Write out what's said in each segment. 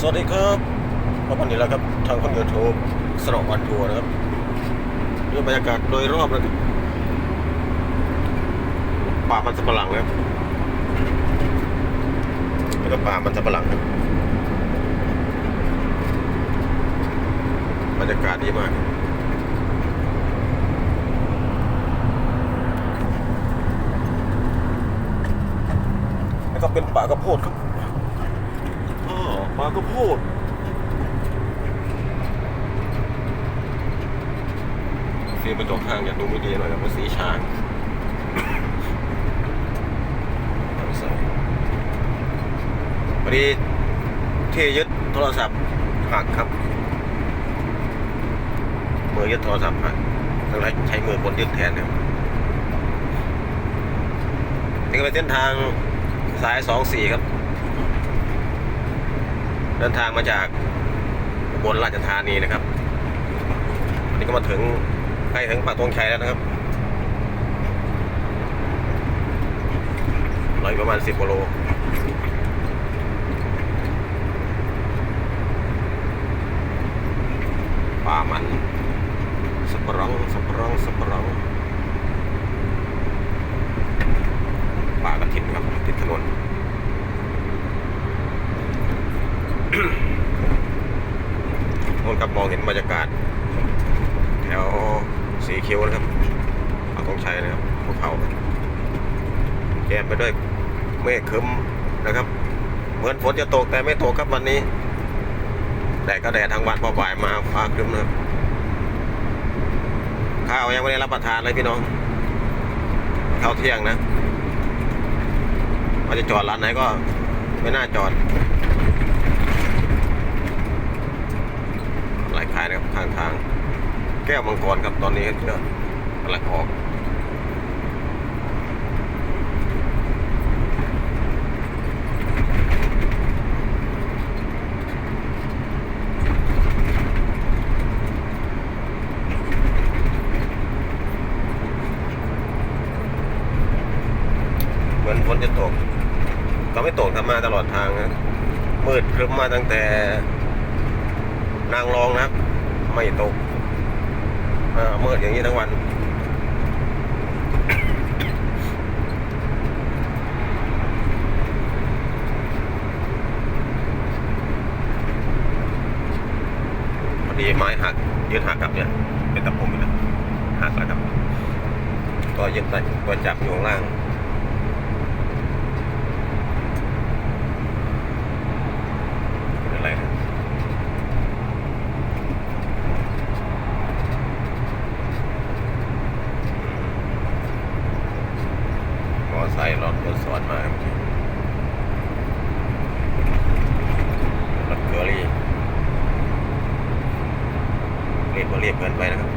สวัสดีครับพบกันอีกแล้วครับทางคนยูทูบสนองวันทัวร์นะครับนี่บรรยากาศโดยรอบนะครับป่ามันสำปะหลังนะครับแล้วก็ป่ามันสำปะหลังครับบรรยากาศดีมากแล้วก็เป็นป่ากระโพดครับ อ๋อป่ากระโพดสีกระจกข้างอย่าดูไม่ดีหน่อยนะเพราะสีช้างพอดีเทยึดโทรศัพท์หักครับมือยึดโทรศัพท์หักต้องใช้มือบนยึดแทนครับนี่ก็เป็นเส้นทางสายสองสี่ครับ เดินทางมาจากบลราชธานีนะครับอันนี้ก็มาถึงใกล้ถึงปากตงชัยแล้วนะครับเหลืออีกประมาณสิบกิโลป่ามันสปะรองสับปะรองสับปะรอง ป่ากระถินครับติดถนน นนครับม องเห็นบรรยากาศ แถวสีคิ้วนะครับเอาตรงชัยนะครับภูเขาแกมไปด้วยเมฆคึ้มนะครับ เหมือนฝนจะตกแต่ไม่ตกครับวันนี้แดดก็แดดทั้งวันพอบ่ายมาฟ้าครึ้มนะครับข้าวยังไม่ได้รับประทานเลยพี่น้องข้าวเที่ยงนะว่าจะจอดร้านไหนก็ไม่น่าจอดหลายขาย นะครับข้างทาง แก้วมังกรครับตอนนี้ก็กำลังออกเหมือนฝนจะตก ก็ไม่ตกทำมาตลอดทางนะมืดครึ้มมาตั้งแต่นางรองนะครับ ไม่ตกอ่ามืดออย่างนี้ทั้งวันพอดีไม้หักยืนหักกลับเนี่ยเป็นตะปุ่มนะหักแล้วครับตัวยึดได้ตัวจับอยู่ข้างล่าง เป็นอะไรนะม อไซค์รถรถสวนมาเมื่อกี้รถเกอรี่เรียบเรียบเกินไปนะครับ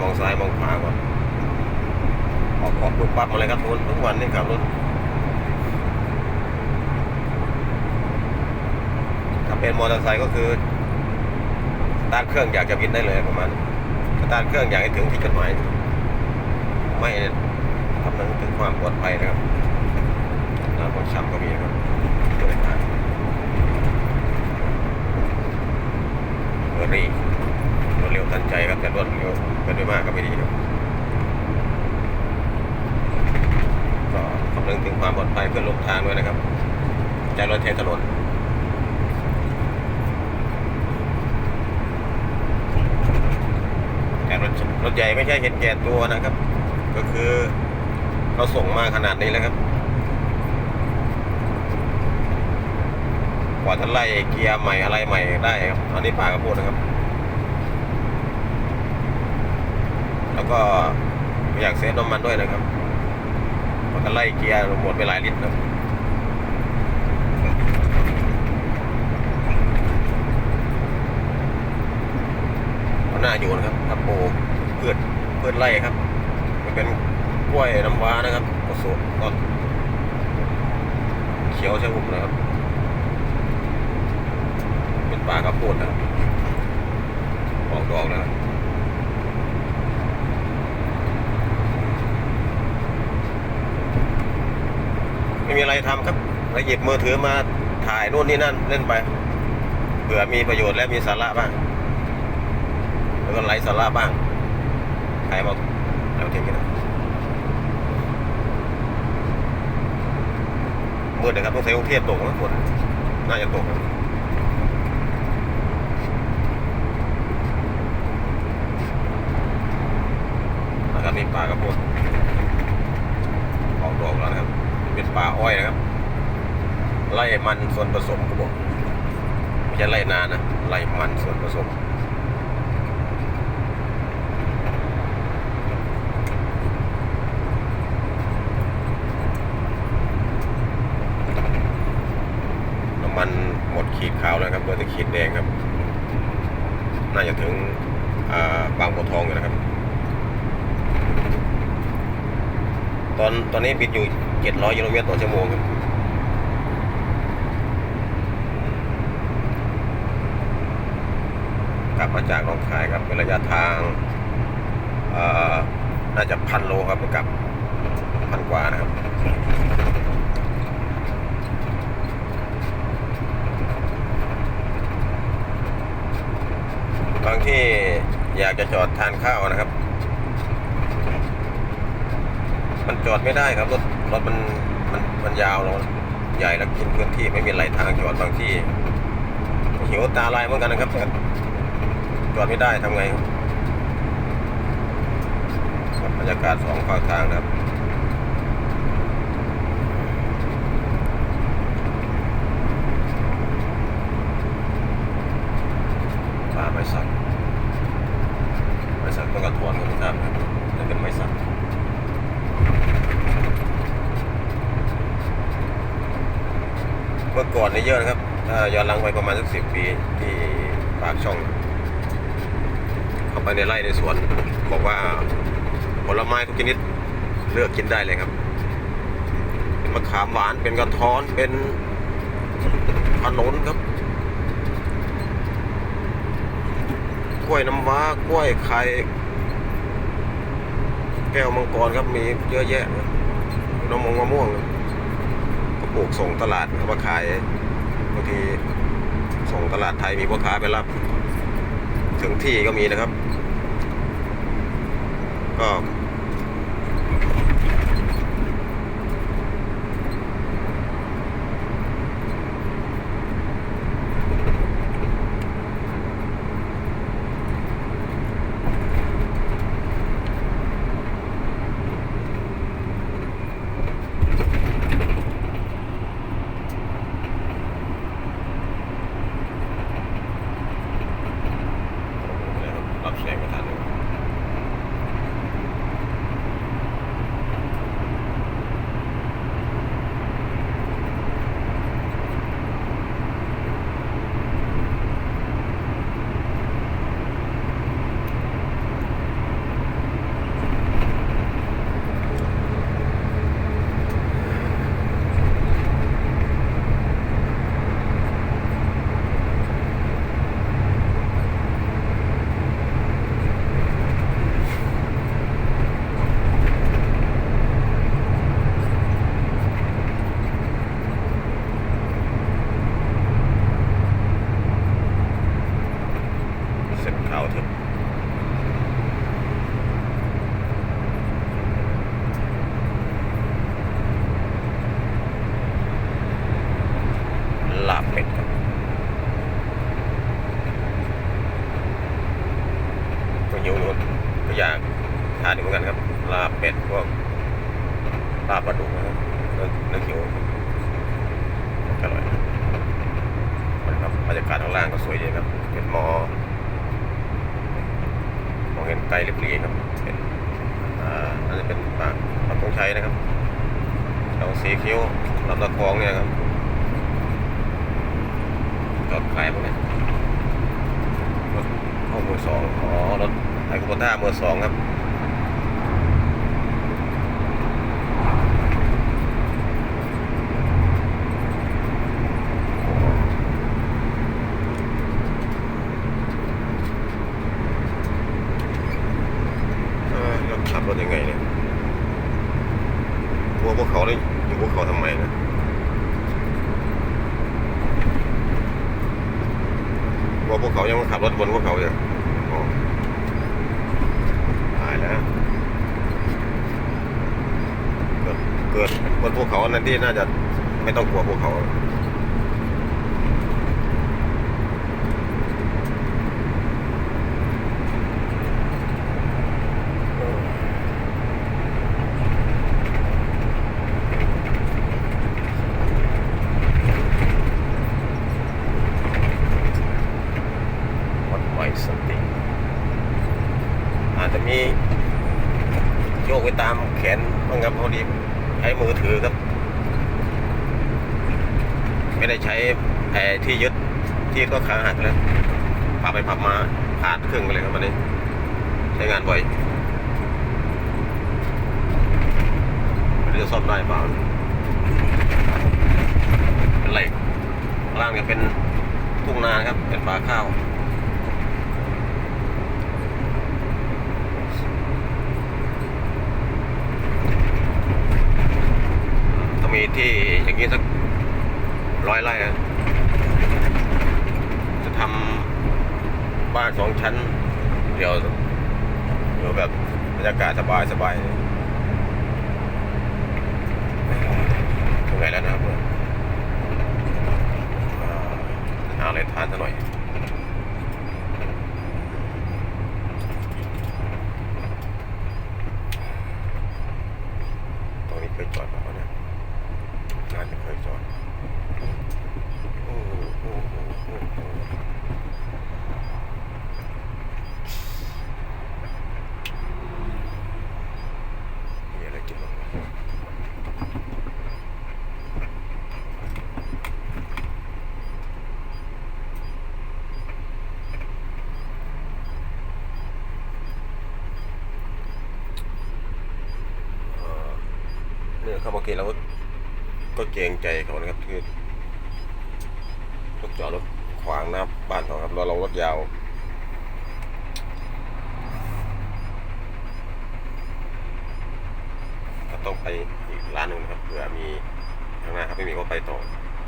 มองซ้ายมองขวาก่อนออกออกปุ๊บปั๊บมาเลยครับทุกทุกวันนี่ขับรถถ้าเป็นมอเตอร์ไซค์ก็คือตาร์ทเครื่องอยากจะบินได้เลยประมาณตาร์ทเครื่องอยากให้ถึงที่จุดหมายไม่ คำนึงถึงความปลอดภัยนะครับน้ำบนช้ำก็มีนะครับเดินทาเบอร์รี่รวดเร็วทันใจครับแต่รวดเร็วเกินไปมากก็ไม่ดีครับก็คำนึงถึงความปลอดภัยเพื่อนร่วมทางด้วยนะครับ ใจรถเทถนนแต่รถรถใหญ่ไม่ใช่เห็นแก่ตัวนะครับ ก็คือ เราส่งมาขนาดนี้แล้วครับ กว่าจะไล่เกียร์ใหม่อะไรใหม่ได้ครับอันนี้ป่ากระพูดนะครับ แล้วก็อยากเซฟน้ำมันด้วยนะครับกว่าจะไล่เกียร์หมดไปหลายลิตรนะเอหน้าอยู่นะครับทับโปเพื่อนเพื่อนไล่ครับ มันเป็น กล้วยน้ำว้านะครับก็สดก็เขียวใช่หุ่มนะครับ เป็นป่าข้าวโพดนะครับออกดอกนะครับไม่มีอะไรทำครับแล้วหยิบมือถือมาถ่ายนู่นนี่นั่นเล่นไปเผื่อมีประโยชน์และมีสาระบ้าง แล้วก็ไร้สาระบ้างใครมาเอาทิ้งกันนะ มืดนะครับต้องใส่กรุงเทพตกนะฝนน่าจะตกนะนะครับมีปลากระพงออกดอกแล้วนะครับ เป็นปลาอ้อยนะครับ ไล่มันส่วนผสมก็บอกไม่ใช่ไล่นานะไล่มันส่วนผสม น้ำมันหมดขีดขาวแล้วครับเหลือแต่ขีดแดงครับ น่าจะถึงาบางบัวทองอยู่นะครับ ตอนตอนนี้บินอยู่ 700กิโลเมตรต่อชั่วโมงครับกลับมาจากน้องคายครับเป็นระยะทางน่าจะพันโลครับไปกลับพันกว่านะครับ บางที่อยากจะจอดทานข้าวนะครับ มันจอดไม่ได้ครับรถรถมันมันมันยาวแล้วใหญ่แล้วกินพื้นที่ไม่มีไหลทางจอดบางที่หิวตาลายเหมือนกันนะครับ จอดไม่ได้ทำไงครับครับบรรยากาศสองฝั่งทางนะครับ ป่าไม้สักไม้สักต้องกระทวนกันไม่ทราบครับนี่เป็นไม้สัก เมื่อก่อนนี่เยอะนะครับ ถ้าย้อนหลังไปประมาณสักสิบปีที่ปากช่อง เข้าไปในไร่ในสวน บอกว่าผลไม้ทุกชนิดเลือกกินได้เลยครับมะขามหวานเป็นกระท้อนเป็นขนุนครับ กล้วยน้ำว้ากล้วยไข่แก้วมังกรครับมีเยอะแยะน้ำมงมะม่วงก็ป ลูกส่งตลาดเขามาขายบางทีส่งตลาดไทยมีพ่อค้าไปรับ ถึงที่ก็มีนะครับ ก็ รับแสงไม่ทันเลยเส้นขาวเถอะลาบเป็ดครับ ก็หิวอยู่ก็อยากทานอยู่เหมือนกันครับ ลาบเป็ดพวกลาบปลาดุกนะครับเนื้อเนื้อเขียวอร่อยนะครับบรรยากาศข้างล่างก็สวยดีครับ เป็นหมอมองเห็นไกลเรียบๆครับเป็นอ่า น่าจะเป็นปากปากตรงชัยนะครับแถวสีคิ้วลำตะคองเนี่ยครับจอดขายพวกนี้รถข้อมือสองอ๋อรถไอโคต้ามือสองครับ เออแล้วขับรถยังไงเนี่ยกลัวพวกเขาเลยอยู่พวกเขาทำไมนะ กลัวพวกเขายังมาขั บรถบนพวกเขาอย่างตายแล้ว เกิดเกิดบนภูเขานั้นที่น่าจะไม่ต้องกลัวภูเขา วัดใหม่สติ อาจจะมีโยกไปตามแขนบ้างครับพอดีใช้มือถือครับ ไม่ได้ใช้แอที่ยึดที่ก็ขาหักแล้วพับไปพับมาขาดครึ่งไปเลยครับวันนี้ ใช้งานบ่อยไม่รู้จะซ่อมได้เปล่าเป็นเหล็กล่างเนี่ยเป็นทุ่งนาครับ เป็นป่าข้าว ต้องมีที่อย่างนี้สักร้อยไร่จะทำบ้านสองชั้น เดียวอยู่แบบบรรยากาศสบายสบายถึงไหนแล้วนะครับอ่าหาอะไรทานซะหน่อยตรงนี้เคยจอดมาปะเนี่ยน่า จอดโอ้โหโอ้โหโอ้โหมีอะไรกินบ้างเอ่อเนี่ยเข้ามากินแล้ว ก็เกรงใจเขานะครับคือรถจอดรถขวางหน้าบ้านเขาครับเราเรารถยาวก็ต้องไปอีกร้านหนึ่งครับเผื่อมีข้างหน้าครับไม่มีก็ไปต่อ